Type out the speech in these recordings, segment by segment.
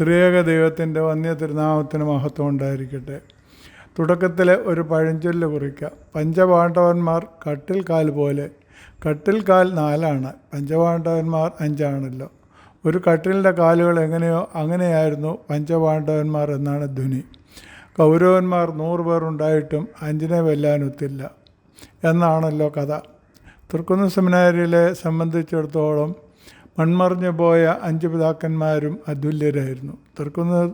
ത്രിയേക ദൈവത്തിന്റെ വന്യ തിരുനാമത്തിന് മഹത്വം ഉണ്ടായിരിക്കട്ടെ. തുടക്കത്തിലെ ഒരു പഴഞ്ചൊല്ല് കുറിക്കുക പഞ്ചപാണ്ഡവന്മാർ കട്ടിൽ കാൽ പോലെ. കട്ടിൽ കാൽ നാലാണ്. പഞ്ചപാണ്ഡവന്മാർ അഞ്ചാണല്ലോ. ഒരു കട്ടിലിന്റെ കാലുകൾ എങ്ങനെയോ അങ്ങനെയായിരുന്നു പഞ്ചപാണ്ഡവന്മാർ എന്നാണ് ധ്വനി. കൗരവന്മാർ നൂറ് പേർ ഉണ്ടായിട്ടും അഞ്ചിനെ വെല്ലാനൊത്തില്ല. എന്നാണല്ലോ കഥ. തുർക്കുന്ന സെമിനാരിയിലെ സംബന്ധിച്ചിടത്തോളം മൺമറിഞ്ഞു പോയ അഞ്ച് പിതാക്കന്മാരും അതുല്യരായിരുന്നു. തൃക്കുന്ന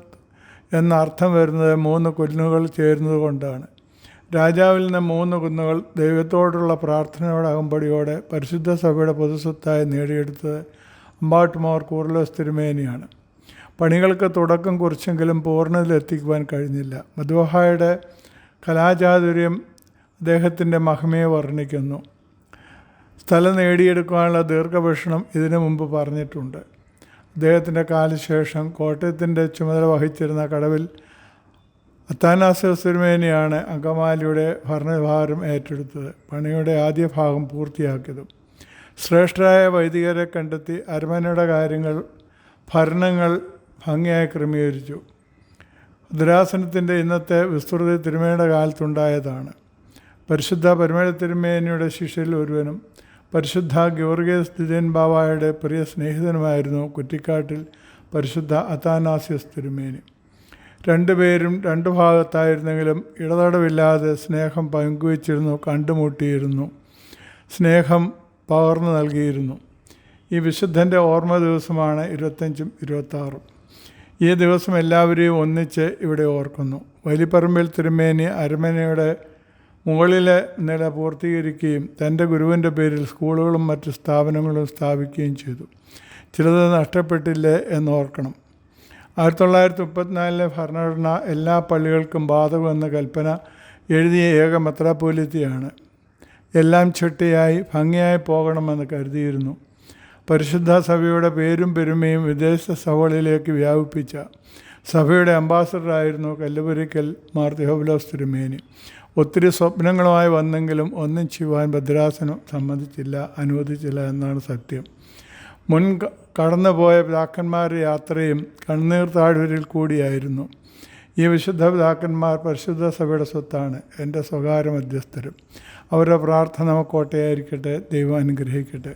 എന്ന അർത്ഥം വരുന്നത് മൂന്ന് കുന്നുകൾ ചേരുന്നത് കൊണ്ടാണ്. രാജാവിൽ നിന്ന് മൂന്ന് കുന്നുകൾ ദൈവത്തോടുള്ള പ്രാർത്ഥനയോടെ അകമ്പടിയോടെ പരിശുദ്ധ സഭയുടെ പൊതുസ്വത്തായി നേടിയെടുത്തത് അമ്പാട്ടുമോർ കൂറലോസ് തിരുമേനിയാണ്. പണികൾക്ക് തുടക്കം കുറിച്ചെങ്കിലും പൂർണതയിലെത്തിക്കുവാൻ കഴിഞ്ഞില്ല. മധുവഹായുടെ കലാചാതുര്യം അദ്ദേഹത്തിന്റെ മഹിമയെ വർണിക്കുന്നു. സ്ഥലം നേടിയെടുക്കാനുള്ള ദീർഘഭക്ഷണം ഇതിനു മുമ്പ് പറഞ്ഞിട്ടുണ്ട്. അദ്ദേഹത്തിന്റെ കാലശേഷം കോട്ടയത്തിന്റെ ചുമതല വഹിച്ചിരുന്ന കടവിൽ അത്താനാസിയസ് തിരുമേനിയാണ് അങ്കമാലിയുടെ ഭരണഭാരം ഏറ്റെടുത്തത്. പണിയുടെ ആദ്യ ഭാഗം പൂർത്തിയാക്കിയതും ശ്രേഷ്ഠരായ വൈദികരെ കണ്ടെത്തി അരമനയുടെ കാര്യങ്ങൾ ഭരണങ്ങൾ ഭംഗിയായി ക്രമീകരിച്ചു. ദുരാസനത്തിന്റെ ഇന്നത്തെ വിസ്തൃതി തിരുമേനിയുടെ കാലത്തുണ്ടായതാണ്. പരിശുദ്ധ പരിമേല തിരുമേനിയുടെ ശിഷ്യരിൽ ഒരുവനും പരിശുദ്ധ ഗോർഗേസ് ദിജൻ ബാബായുടെ പ്രിയ സ്നേഹിതനുമായിരുന്നു കുറ്റിക്കാട്ടിൽ പരിശുദ്ധ അത്താനാസ്യസ് തിരുമേനി. രണ്ടുപേരും രണ്ടു ഭാഗത്തായിരുന്നെങ്കിലും ഇടതടവില്ലാതെ സ്നേഹം പങ്കുവച്ചിരുന്നു കണ്ടുമുട്ടിയിരുന്നു. സ്നേഹം പകർന്നു നൽകിയിരുന്നു. ഈ വിശുദ്ധന്റെ ഓർമ്മ ദിവസമാണ് ഇരുപത്തഞ്ചും ഇരുപത്താറും ഈ ദിവസം എല്ലാവരെയും ഒന്നിച്ച് ഇവിടെ ഓർക്കുന്നു. വലിപ്പറമ്പിൽ തിരുമേനി അരമനയുടെ മുകളിലെ നില പൂർത്തീകരിക്കുകയും തന്റെ ഗുരുവിന്റെ പേരിൽ സ്കൂളുകളും മറ്റ് സ്ഥാപനങ്ങളും സ്ഥാപിക്കുകയും ചെയ്തു. ചിലത് നഷ്ടപ്പെട്ടില്ലേ എന്നോർക്കണം. ആയിരത്തി തൊള്ളായിരത്തി മുപ്പത്തിനാലിലെ ഭരണഘടന എല്ലാ പള്ളികൾക്കും ബാധകമെന്ന കൽപ്പന എഴുതിയ ഏക മെത്രാപോലിത്തിയാണ് എല്ലാം ചിട്ടയായി ഭംഗിയായി പോകണമെന്ന് കരുതിയിരുന്നു. പരിശുദ്ധ സഭയുടെ പേരും പെരുമയും വിദേശ സഭകളിലേക്ക് വ്യാപിപ്പിച്ച സഭയുടെ അംബാസഡറായിരുന്നു കല്ലുപുരിക്കൽ മാർ തിഹോബിലോസ് തിരുമേനി. ഒത്തിരി സ്വപ്നങ്ങളുമായി വന്നെങ്കിലും ഒന്നും ചെയ്യുവാൻ ഭദ്രാസനം സമ്മതിച്ചില്ല അനുവദിച്ചില്ല എന്നാണ് സത്യം. മുൻ കടന്നുപോയ പിതാക്കന്മാരുടെ യാത്രയും കണ്ണീർ താഴ്വരിൽ കൂടിയായിരുന്നു. ഈ വിശുദ്ധ പിതാക്കന്മാർ പരിശുദ്ധ സഭയുടെ സ്വത്താണ് എന്റെ സ്വകാര്യ മധ്യസ്ഥരും. അവരുടെ പ്രാർത്ഥന കോട്ടയായിരിക്കട്ടെ ദൈവം അനുഗ്രഹിക്കട്ടെ.